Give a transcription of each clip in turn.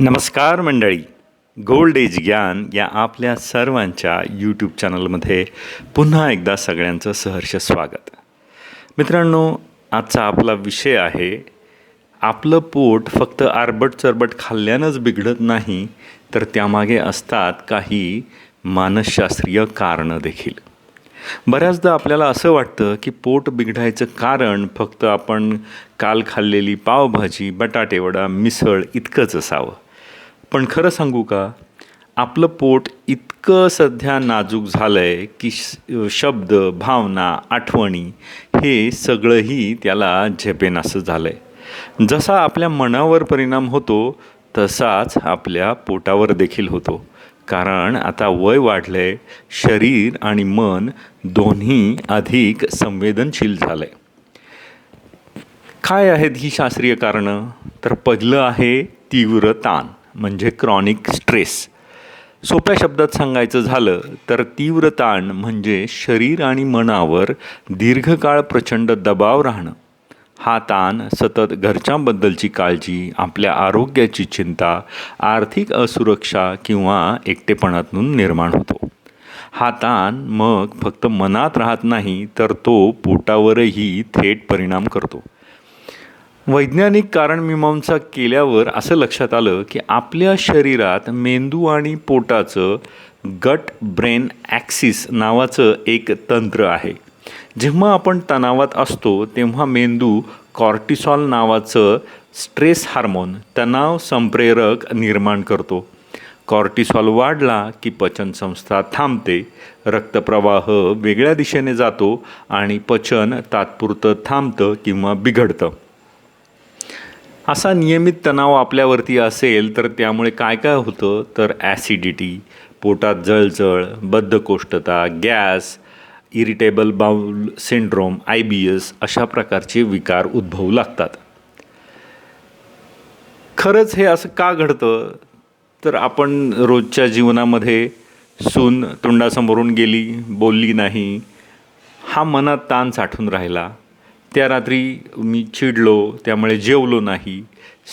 नमस्कार मंडळी. Gold age ज्ञान या आपल्या सर्वांच्या यूट्यूब चॅनलमध्ये पुन्हा एकदा सगळ्यांचं सहर्ष स्वागत. मित्रांनो आजचा आपला विषय आहे आपलं पोट फक्त आरबट चरबट खाल्ल्यानंच बिघडत नाही तर त्यामागे असतात काही मानसशास्त्रीय कारणं देखील. बऱ्याचदा आपल्याला असं वाटतं की पोट बिघडायचं कारण फक्त आपण काल खाल्लेली पावभाजी बटाटेवडा मिसळ इतकंच असावं. पण खरं सांगू का? आपलं पोट इतकं सध्या नाजूक झालं आहे की श शब्द भावना आठवणी हे सगळंही त्याला झेपेनासं झालं आहे जसा आपल्या मनावर परिणाम होतो तसाच आपल्या पोटावर देखील होतो. कारण आता वय वाढलं आहे शरीर आणि मन दोन्ही अधिक संवेदनशील झालं आहे काय आहेत ही शास्त्रीय कारणं? तर पहिलं आहे तीव्र ताण. म्हणजे क्रॉनिक स्ट्रेस. सोप्या शब्दात सांगायचं झालं तर तीव्र ताण म्हणजे शरीर आणि मनावर दीर्घकाळ प्रचंड दबाव राहणं. हा ताण सतत घरच्यांबद्दलची काळजी आपल्या आरोग्याची चिंता आर्थिक असुरक्षा किंवा एकटेपणातून निर्माण होतो. हा ताण मग फक्त मनात राहत नाही तर तो पोटावरही थेट परिणाम करतो. वैज्ञानिक कारणमीमांसा केल्यावर असं लक्षात आलं की आपल्या शरीरात मेंदू आणि पोटाचं गट ब्रेन ॲक्सिस नावाचं एक तंत्र आहे. जेव्हा आपण तणावात असतो तेव्हा मेंदू कॉर्टिसॉल नावाचं स्ट्रेस हार्मोन तणाव संप्रेरक निर्माण करतो. कॉर्टिसॉल वाढला की पचनसंस्था थांबते रक्तप्रवाह वेगळ्या दिशेने जातो आणि पचन तात्पुरतं थांबतं किंवा बिघडतं. असा नियमित तणाव आपल्यावरती असेल तर त्यामुळे काय काय होतं? तर ॲसिडिटी पोटात जळजळ बद्धकोष्ठता gas irritable bowel syndrome I B S अशा प्रकारचे विकार उद्भवू लागतात. खरंच हे असं का घडतं? तर आपण रोजच्या जीवनामध्ये सून तोंडासमोरून गेली बोलली नाही हा मनात ताण साठून राहिला. त्या रात्री मी चिडलो त्यामुळे जेवलो नाही.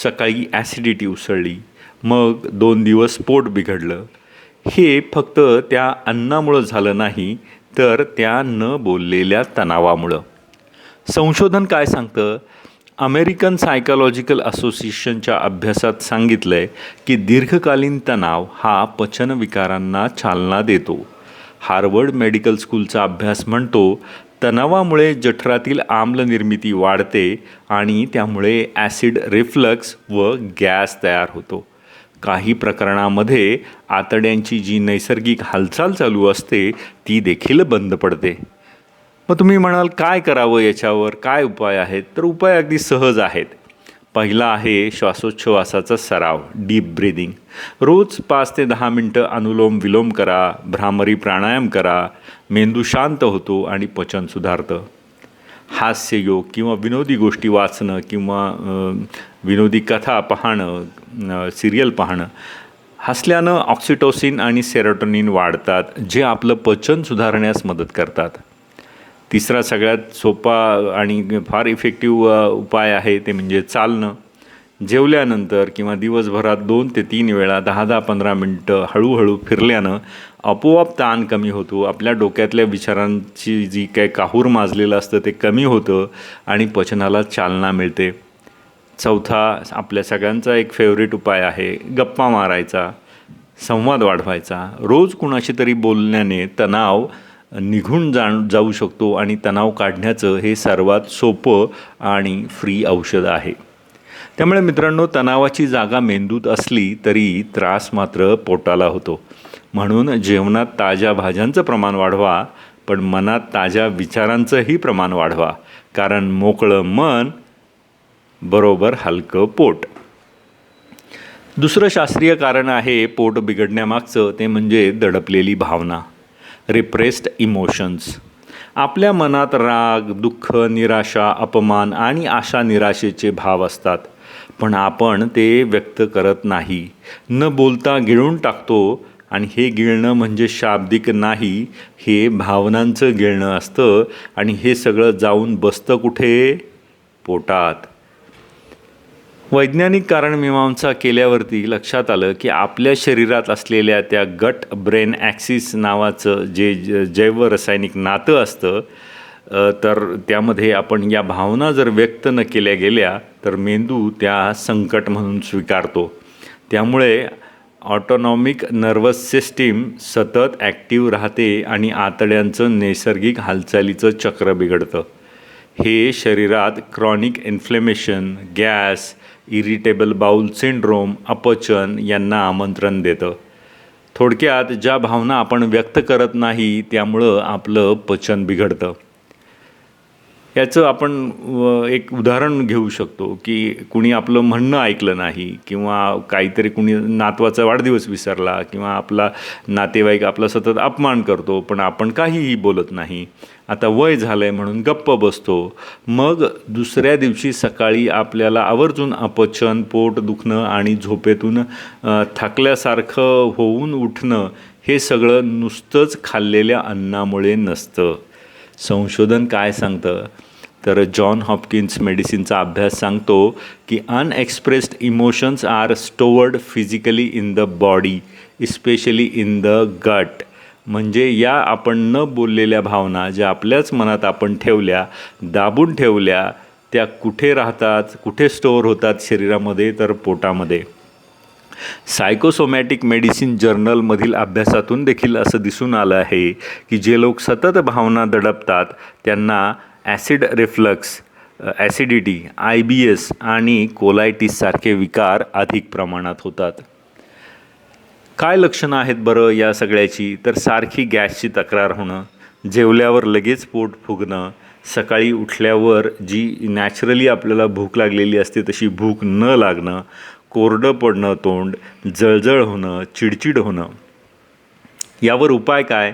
सकाळी ॲसिडिटी उसळली. मग दोन दिवस पोट बिघडलं. हे फक्त त्या अन्नामुळं झालं नाही तर त्या न बोललेल्या तणावामुळं. संशोधन काय सांगतं? अमेरिकन सायकॉलॉजिकल असोसिएशनच्या अभ्यासात सांगितलं आहे की दीर्घकालीन तणाव हा पचनविकारांना चालना देतो. हार्वर्ड मेडिकल स्कूलचा अभ्यास म्हणतो तणावामुळे जठरातील आम्ल निर्मिती वाढते आणि त्यामुळे ॲसिड रिफ्लक्स व गॅस तयार होतो. काही प्रकरणामध्ये आतड्यांची जी नैसर्गिक हालचाल चालू असते ती देखील बंद पडते. मग तुम्ही म्हणाल काय करावं याच्यावर? काय उपाय आहेत? तर उपाय अगदी सहज आहेत. पहिला आहे श्वासोच्छवासाचा सराव डीप ब्रिदिंग रोज पाच ते दहा मिनटं अनुलोम विलोम करा भ्रामरी प्राणायाम करा मेंदू शांत होतो आणि पचन सुधारतं. हास्ययोग किंवा विनोदी गोष्टी वाचणं किंवा विनोदी कथा पाहणं सिरियल पाहणं हसल्यानं ऑक्सिटोसिन आणि सेरोटोनिन वाढतात जे आपलं पचन सुधारण्यास मदत करतात. तिसरा सगळ्यात सोपा आणि फार इफेक्टिव्ह उपाय आहे ते म्हणजे चालणं. जेवल्यानंतर किंवा दिवसभरात दोन ते तीन वेळा दहा दहा पंधरा मिनटं हळूहळू फिरल्यानं आपोआप ताण कमी होतो. आपल्या डोक्यातल्या विचारांची जी काय काहूर माजलेलं असतं ते कमी होतं आणि पचनाला चालना मिळते. चौथा आपल्या सगळ्यांचा एक फेवरेट उपाय आहे गप्पा मारायचा संवाद वाढवायचा. रोज कुणाशी तरी बोलण्याने तणाव निघून जाण जाऊ शकतो आणि तणाव काढण्याचं हे सर्वात सोपं आणि फ्री औषध आहे. त्यामुळे मित्रांनो तणावाची जागा मेंदूत असली तरी त्रास मात्र पोटाला होतो. म्हणून जेवणात ताज्या भाज्यांचं प्रमाण वाढवा पण मनात ताज्या विचारांचंही प्रमाण वाढवा. कारण मोकळं मन बरोबर हलकं पोट. दुसरं शास्त्रीय कारण आहे पोट बिघडण्यामागचं ते म्हणजे दडपलेली भावना. रिप्रेस्ड इमोशन्स आपल्या मनात राग दुःख निराशा अपमान आणि आशा निराशेचे भाव असतात. पण आपण ते व्यक्त करत नाही. न बोलता गिळून टाकतो आणि हे गिळणं म्हणजे शाब्दिक नाही हे भावनांचं गिळणं असतं आणि हे सगळं जाऊन बसतं कुठे? पोटात. वैज्ञानिक कारणमीमांसा केल्यावरती लक्षात आलं की आपल्या शरीरात असलेल्या त्या गट ब्रेन ॲक्सिस नावाचं जे ज जैवरासायनिक नातं असतं तर त्यामध्ये आपण या भावना जर व्यक्त न केल्या गेल्या तर मेंदू त्या संकट म्हणून स्वीकारतो. त्यामुळे ऑटोनॉमिक नर्वस सिस्टीम सतत ॲक्टिव्ह राहते आणि आतड्यांचं नैसर्गिक हालचालीचं चक्र बिघडतं. हे शरीरात chronic inflammation gas irritable bowel syndrome अपचन यांना आमंत्रण देतं. थोडक्यात ज्या भावना आपण व्यक्त करत नाही त्यामुळं आपलं पचन बिघडतं. याचं आपण एक उदाहरण घेऊ शकतो की कुणी आपलं म्हणणं ऐकलं नाही किंवा काहीतरी कुणी नातवाचा वाढदिवस विसरला किंवा आपला नातेवाईक आपला सतत अपमान करतो पण आपण काहीही बोलत नाही. आता वय झालं आहे म्हणून गप्प बसतो. मग दुसऱ्या दिवशी सकाळी आपल्याला आवर्जून अपचन पोट दुखणं आणि झोपेतून थाकल्यासारखं थकल्यासारखं होऊन उठणं हे सगळं नुसतंच खाल्लेल्या अन्नामुळे नसतं. संशोधन काय सांगतं? तर जॉन हॉपकिन्स मेडिसिनचा अभ्यास सांगतो की unexpressed emotions are stored physically in the body especially in the gut म्हणजे या आपण न बोललेल्या भावना ज्या आपल्याच मनात आपण ठेवल्या दाबून ठेवल्या त्या कुठे राहतात कुठे स्टोअर होतात शरीरामध्ये तर पोटामध्ये. सायकोसोमॅटिक मेडिसिन जर्नलमधील अभ्यासातून देखील असं दिसून आलं आहे की जे लोक सतत भावना दडपतात त्यांना acid reflux acidity I B S आणि कोलायटिससारखे विकार अधिक प्रमाणात होतात. काय लक्षणं आहेत बरं या सगळ्याची? तर सारखी गॅसची तक्रार होणं जेवल्यावर लगेच पोट फुगणं सकाळी उठल्यावर जी नॅचरली आपल्याला भूक लागलेली असते तशी भूक न लागणं कोरडं पडणं तोंड जळजळ होणं चिडचिड होणं. यावर उपाय काय?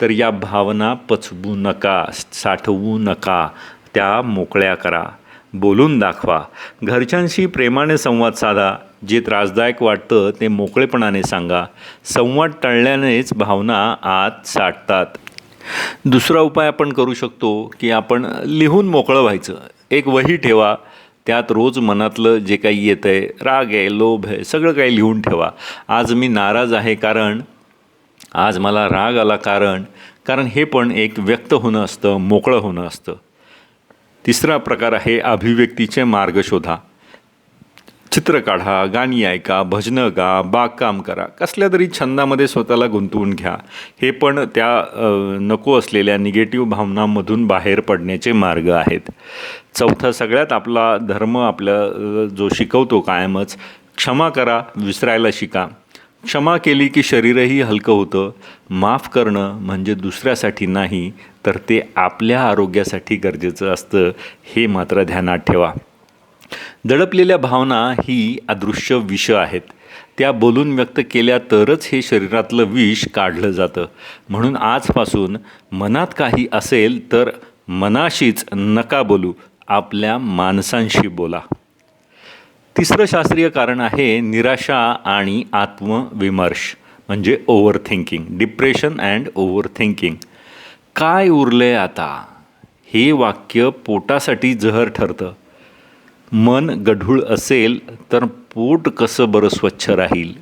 तर या भावना पचवू नका साठवू नका त्या मोकळ्या करा. बोलून दाखवा. घरच्यांशी प्रेमाने संवाद साधा. जे त्रासदायक वाटतं ते मोकळेपणाने सांगा. संवाद टळल्यानेच भावना आत साठतात. दुसरा उपाय आपण करू शकतो की आपण लिहून मोकळं व्हायचं. एक वही ठेवा. त्यात रोज मनातलं जे काही येतं आहे राग आहे लोभ आहे सगळं काही लिहून ठेवा. आज मी नाराज आहे कारण आज मला राग आला कारण कारण हे पण एक व्यक्त होणं असतं मोकळं होणं असतं. तिसरा प्रकार आहे अभिव्यक्तीचे मार्ग शोधा. चित्र काढा गाणी ऐका भजनं गा बागकाम करा. कसल्या तरी छंदामध्ये स्वतःला गुंतवून घ्या. हे पण त्या नको असलेल्या निगेटिव्ह भावनांमधून बाहेर पडण्याचे मार्ग आहेत. चौथा सगळ्यात आपला धर्म आपल्या जो शिकवतो कायमच क्षमा करा विसरायला शिका. क्षमा केली की शरीरही हलकं होतं. माफ करणं म्हणजे दुसऱ्यासाठी नाही तर ते आपल्या आरोग्यासाठी गरजेचं असतं हे मात्र ध्यानात ठेवा. दडपलेल्या भावना ही अदृश्य विष आहेत. त्या बोलून व्यक्त केल्या तरच हे शरीरातलं विष काढलं जातं. म्हणून आजपासून मनात काही असेल तर मनाशीच नका बोलू आपल्या माणसांशी बोला. तिसरं शास्त्रीय कारण आहे निराशा आणि आत्मविमर्श म्हणजे overthinking depression and overthinking काय उरले आता? हे वाक्य पोटासाठी जहर ठरतं. मन गढूळ असेल तर पोट कसं बरं स्वच्छ राहील?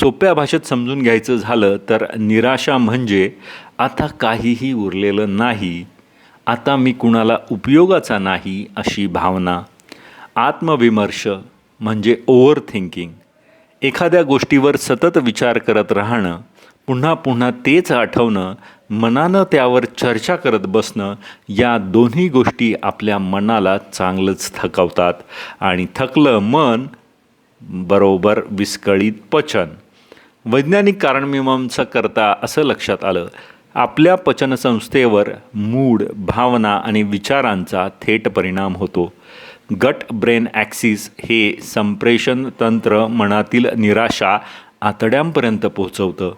सोप्या भाषेत समजून घ्यायचं झालं तर निराशा म्हणजे आता काहीही उरलेलं नाही आता मी कुणाला उपयोगाचा नाही अशी भावना. आत्मविमर्श म्हणजे ओव्हर थिंकिंग एखाद्या गोष्टीवर सतत विचार करत राहणं पुन्हा पुन्हा तेच आठवणं मनानं त्यावर चर्चा करत बसणं या दोन्ही गोष्टी आपल्या मनाला चांगलंच थकवतात. आणि थकलं मन बरोबर विस्कळीत पचन. वैज्ञानिक कारणमीमांसा करता असं लक्षात आलं. आपल्या पचनसंस्थेवर मूड भावना आणि विचारांचा थेट परिणाम होतो. गट ब्रेन ॲक्सिस हे संप्रेषण तंत्र मनातील निराशा आतड्यांपर्यंत पोहोचवतं.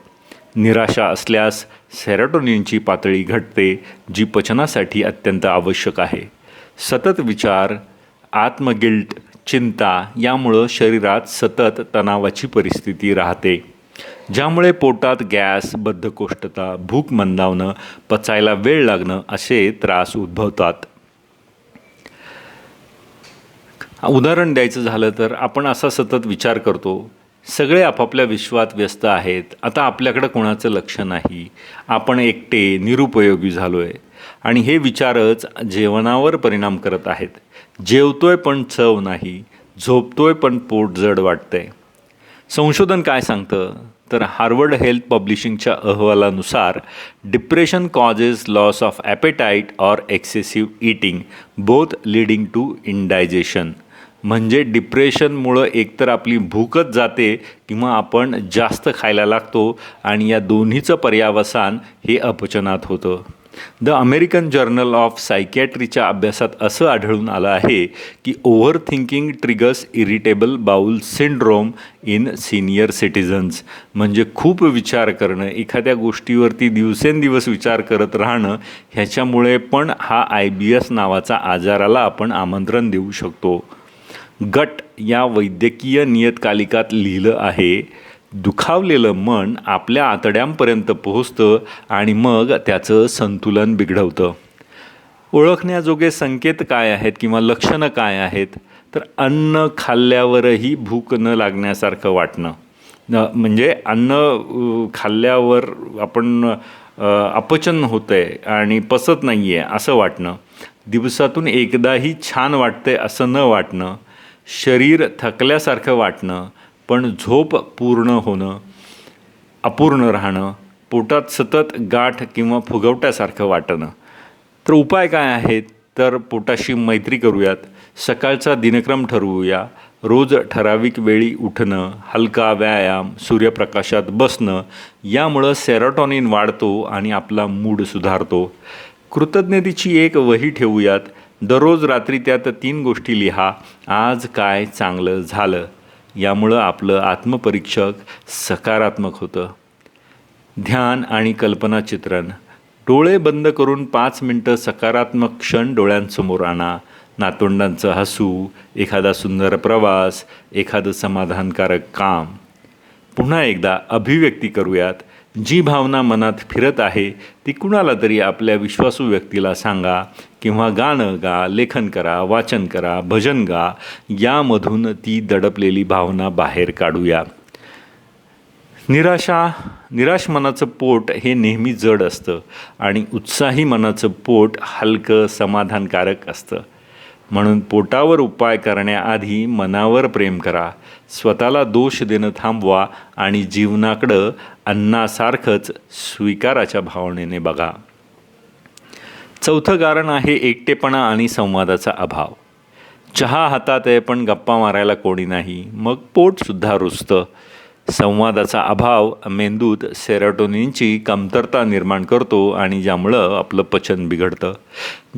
निराशा असल्यास सेरोटोनिनची पातळी घटते जी पचनासाठी अत्यंत आवश्यक आहे. सतत विचार आत्मगिल्ट चिंता यामुळं शरीरात सतत तणावाची परिस्थिती राहते. ज्यामुळे पोटात गॅस बद्धकोष्ठता भूक मंदावणं पचायला वेळ लागणं असे त्रास उद्भवतात. उदाहरण द्यायचं झालं तर आपण असा सतत विचार करतो सगळे आपापल्या विश्वात व्यस्त आहेत आता आपल्याकडं कोणाचं लक्ष नाही आपण एकटे निरुपयोगी झालो आहे आणि हे विचारच जेवणावर परिणाम करत आहेत. जेवतोय पण चव नाही झोपतोय पण पोट जड वाटतंय. संशोधन काय सांगतं? तर हार्वर्ड हेल्थ पब्लिशिंगच्या अहवालानुसार depression causes loss of appetite or excessive eating both leading to indigestion म्हणजे डिप्रेशनमुळं एकतर आपली भूकच जाते किंवा आपण जास्त खायला लागतो आणि या दोन्हीचं पर्यावसान हे अपचनात होतं. द अमेरिकन जर्नल ऑफ सायकॅट्रीच्या अभ्यासात असं आढळून आलं आहे की overthinking triggers irritable bowel syndrome in senior citizens. म्हणजे खूप विचार करणं एखाद्या गोष्टीवरती दिवसेंदिवस विचार करत राहणं ह्याच्यामुळे पण हा आय बी एस नावाचा आजाराला आपण आमंत्रण देऊ शकतो. गट या वैद्यकीय नियतकालिकात लिहिलं आहे. दुखावलेलं मन आपल्या आतड्यांपर्यंत पोहोचतं आणि मग त्याचं संतुलन बिघडवतं. ओळखण्याजोगे संकेत काय आहेत किंवा लक्षणं काय आहेत? तर अन्न खाल्ल्यावरही भूक न लागण्यासारखं वाटणं. म्हणजे अन्न खाल्ल्यावर आपण अपचन होतं आहे आणि पचत नाही आहे असं वाटणं. दिवसातून एकदाही छान वाटतंय असं न वाटणं. शरीर थकल्यासारखं वाटणं पण झोप पूर्ण होणं अपूर्ण राहणं पोटात सतत गाठ किंवा फुगवट्यासारखं वाटणं. तर उपाय काय आहेत? तर पोटाशी मैत्री करूयात सकाळचा दिनक्रम ठरवूया रोज ठराविक वेळी उठणं हलका व्यायाम सूर्यप्रकाशात बसणं यामुळं सेरोटॉनिन वाढतो आणि आपला मूड सुधारतो. कृतज्ञतेची एक वही ठेवूयात दररोज रात्री त्यात तीन गोष्टी लिहा. आज काय चांगलं झालं? यामुळं आपलं आत्मपरीक्षक सकारात्मक होतं. ध्यान आणि कल्पनाचित्रण डोळे बंद करून पाच मिनटं सकारात्मक क्षण डोळ्यांसमोर आणा. नातोंडांचं हसू एखादा सुंदर प्रवास एखादं समाधानकारक काम. पुन्हा एकदा अभिव्यक्ती करूयात. जी भावना मनात फिरत आहे ती कुणाला तरी आपल्या विश्वासू व्यक्तीला सांगा किंवा गाणं गा लेखन करा वाचन करा भजन गा यामधून ती दडपलेली भावना बाहेर काढूया. निराशा निराश मनाचं पोट हे नेहमी जड असतं आणि उत्साही मनाचं पोट हलकं समाधानकारक असतं. म्हणून पोटावर उपाय करण्याआधी मनावर प्रेम करा. स्वतःला दोष देणं थांबवा आणि जीवनाकडं अन्नासारखंच स्वीकाराच्या भावनेने बघा. चौथं कारण आहे एकटेपणा आणि संवादाचा अभाव. चहा हातात आहे पण गप्पा मारायला कोणी नाही. मग पोटसुद्धा रुजतं संवादाचा अभाव मेंदूत सेरोटोनिनची कमतरता निर्माण करतो आणि ज्यामुळं आपलं पचन बिघडतं.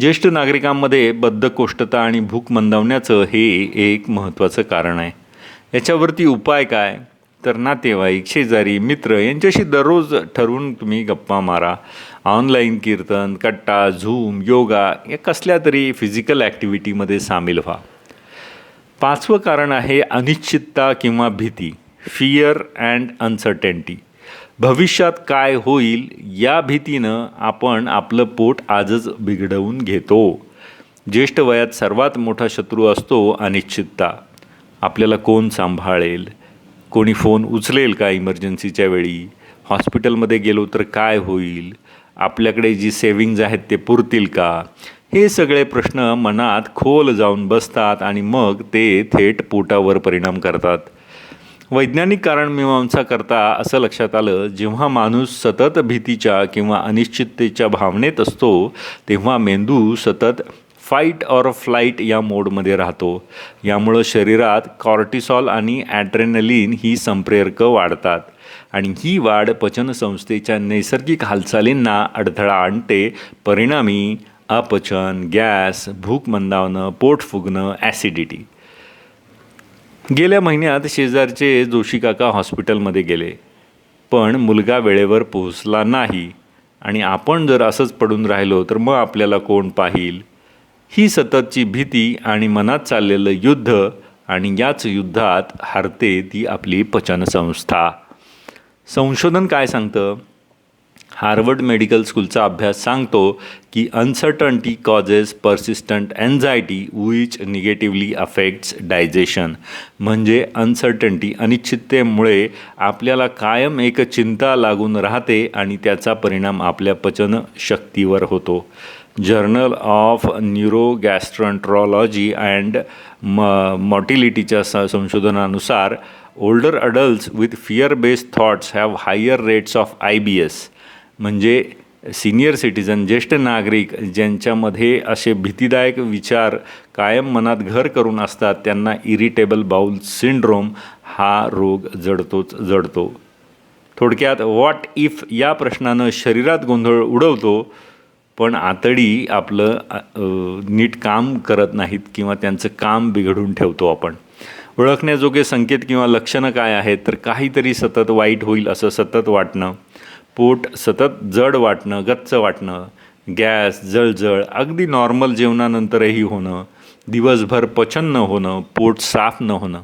ज्येष्ठ नागरिकांमध्ये बद्धकोष्ठता आणि भूक मंदावण्याचं हे एक महत्त्वाचं कारण आहे. याच्यावरती उपाय काय? तर नातेवाईक शेजारी मित्र यांच्याशी दररोज ठरवून तुम्ही गप्पा मारा. ऑनलाईन कीर्तन कट्टा झूम योगा या कसल्या तरी फिजिकल ॲक्टिव्हिटीमध्ये सामील व्हा. पाचवं कारण आहे अनिश्चितता किंवा भीती फियर अँड अनसर्टेंटी भविष्यात काय होईल या भीतीनं आपण आपलं पोट आजच बिघडवून घेतो. ज्येष्ठ वयात सर्वात मोठा शत्रू असतो अनिश्चितता. आपल्याला कोण सांभाळेल? कोणी फोन उचलेल का इमर्जन्सीच्या वेळी? हॉस्पिटलमध्ये गेलो तर काय होईल? आपल्याकडे जी सेविंग्ज आहेत ते पुरतील का? हे सगळे प्रश्न मनात खोल जाऊन बसतात आणि मग ते थेट पोटावर परिणाम करतात. वैज्ञानिक कारणमीमांसा करता असं लक्षात आलं जेव्हा माणूस सतत भीतीच्या किंवा अनिश्चिततेच्या भावनेत असतो तेव्हा मेंदू सतत फाईट ऑर फ्लाईट या मोडमध्ये राहतो. यामुळं शरीरात कॉर्टिसॉल आणि ॲड्रेनलिन ही संप्रेरकं वाढतात. आणि ही वाढ पचनसंस्थेच्या नैसर्गिक हालचालींना अडथळा आणते. परिणामी अपचन गॅस भूक मंदावणं पोट फुगणं ॲसिडिटी गेल्या महिन्यात शेजारचे जोशी काका हॉस्पिटलमध्ये गेले. पण मुलगा वेळेवर पोहोचला नाही. आणि आपण जर असंच पडून राहिलो तर मग आपल्याला कोण पाहील? ही सततची भीती आणि मनात चाललेलं युद्ध आणि याच युद्धात हरते ती आपली पचनसंस्था. संशोधन काय सांगतं? हार्वर्ड मेडिकल स्कूलचा अभ्यास सांगतो की uncertainty causes persistent anxiety which negatively affects digestion म्हणजे अनसर्टन्टी अनिश्चिततेमुळे आपल्याला कायम एक चिंता लागून राहते आणि त्याचा परिणाम आपल्या पचन शक्तीवर होतो. जर्नल ऑफ न्यूरोगॅस्ट्रंट्रॉलॉजी अँड म मॉटिलिटीच्या स संशोधनानुसार older adults with fear based thoughts have higher rates of I B S. म्हणजे सिनियर सिटीजन ज्येष्ठ नागरिक ज्यांच्यामध्ये असे भीतीदायक विचार कायम मनात घर करून असतात त्यांना इरिटेबल बाउल सिंड्रोम हा रोग जडतोच जडतो. थोडक्यात व्हॉट इफ या प्रश्नानं शरीरात गोंधळ उडवतो? पण आतडी आपलं नीट काम करत नाहीत किंवा त्यांचं काम बिघडून ठेवतो आपण. ओळखण्याजोगे संकेत किंवा लक्षणं काय आहेत? तर काहीतरी सतत वाईट होईल असं सतत वाटणं पोट सतत जड वाटणं गच्च वाटणं गॅस जळजळ अगदी नॉर्मल जेवणानंतरही होणं दिवसभर पचन न होणं पोट साफ न होणं.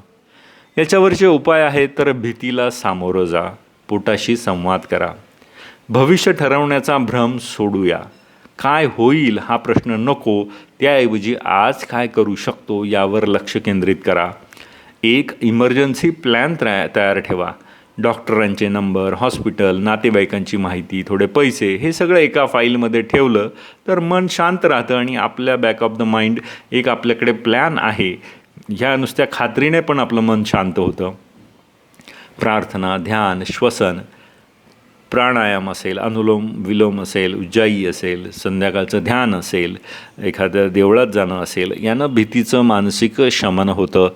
याच्यावरचे उपाय आहेत तर भीतीला सामोरं जा पोटाशी संवाद करा. भविष्य ठरवण्याचा भ्रम सोडूया. काय होईल हा प्रश्न नको त्याऐवजी आज काय करू शकतो यावर लक्ष केंद्रित करा. एक इमर्जन्सी प्लॅन तया तयार ठेवा. डॉक्टरांचे नंबर हॉस्पिटल नातेवाईकांची माहिती थोडे पैसे हे सगळं एका फाईलमध्ये ठेवलं तर मन शांत राहतं आणि आपल्या बॅक ऑफ द माइंड एक आपल्याकडे प्लॅन आहे. ह्या नुसत्या खात्रीने पण आपलं मन शांत होतं. प्रार्थना ध्यान श्वसन प्राणायाम असेल अनुलोम विलोम असेल उज्जाई असेल संध्याकाळचं ध्यान असेल एखाद्या देवळात जाणं असेल यानं भीतीचं मानसिक शमन होतं.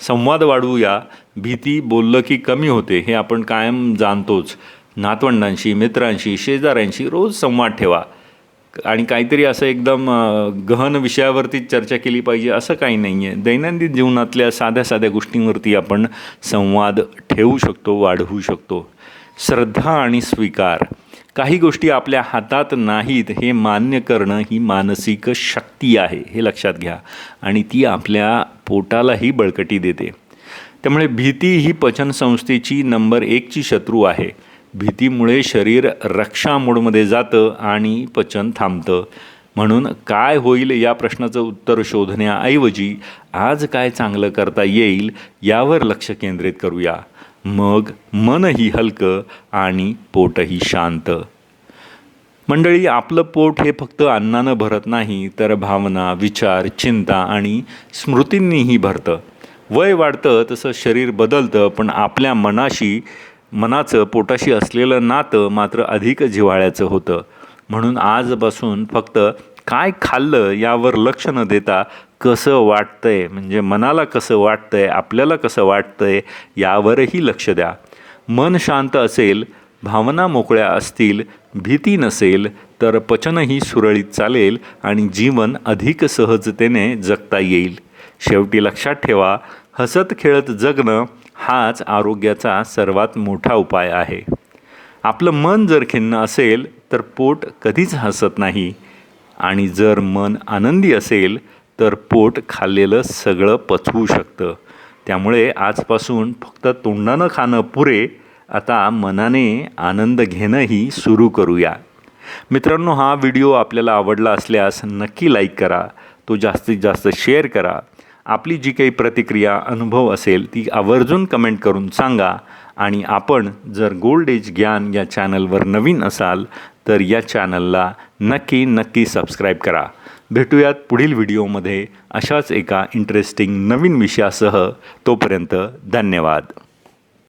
संवाद वाढवूया. भीती बोललं की कमी होते हे आपण कायम जाणतोच. नातवंडांशी मित्रांशी शेजाऱ्यांशी रोज संवाद ठेवा. आणि काहीतरी असं एकदम गहन विषयावरतीच चर्चा केली पाहिजे असं काही नाही आहे दैनंदिन जीवनातल्या साध्या साध्या गोष्टींवरती आपण संवाद ठेवू शकतो वाढवू शकतो. श्रद्धा आणि स्वीकार. काही गोष्टी आपल्या हातात नाहीत हे मान्य करणं ही मानसिक शक्ती आहे हे लक्षात घ्या. आणि ती आपल्या पोटालाही बळकटी देते. त्यामुळे भीती ही पचनसंस्थेची नंबर एकची शत्रू आहे. भीतीमुळे शरीर रक्षा मोडमध्ये जातं आणि पचन थांबतं. म्हणून काय होईल या प्रश्नाचं उत्तर शोधण्याऐवजी आज काय चांगलं करता येईल यावर लक्ष केंद्रित करूया. मग मनही हलकं आणि पोटही शांत. मंडळी आपलं पोट हे फक्त अन्नानं भरत नाही तर भावना विचार चिंता आणि स्मृतींनीही भरतं. वय वाढतं तसं शरीर बदलतं पण आपल्या मनाशी मनाचं पोटाशी असलेलं नातं मात्र अधिक जिव्हाळ्याचं होतं. म्हणून आजपासून फक्त काय खाल्लं यावर लक्ष न देता कसं वाटतंय? म्हणजे मनाला कसं वाटतंय? आपल्याला कसं वाटतंय? यावरही लक्ष द्या. मन शांत असेल भावना मोकळ्या असतील भीती नसेल तर पचनही सुरळीत चालेल आणि जीवन अधिक सहजतेने जगता येईल. शेवटी लक्षात ठेवा हसत खेळत जगणं हाच आरोग्याचा सर्वात मोठा उपाय आहे. आपलं मन जर खिन्न असेल तर पोट कधीच हसत नाही. आणि जर मन आनंदी असेल तर पोट खाल्लेलं सगळं पचवू शकतं. त्यामुळे आजपासून फक्त तोंडानं खाणं पुरे आता मनाने आनंद घेणंही सुरू करूया. मित्रांनो हा व्हिडिओ आपल्याला आवडला असल्यास नक्की लाईक करा तो जास्तीत जास्त शेअर करा. आपली जी काही प्रतिक्रिया अनुभव असेल ती आवर्जून कमेंट करून सांगा. आणि आपण जर गोल्ड एज ज्ञान या चॅनलवर नवीन असाल तर या चॅनलला नक्की नक्की सबस्क्राईब करा. भेटूयात पुढील व्हिडिओमध्ये अशाच एका इंटरेस्टिंग नवीन विषयासह. तोपर्यंत धन्यवाद.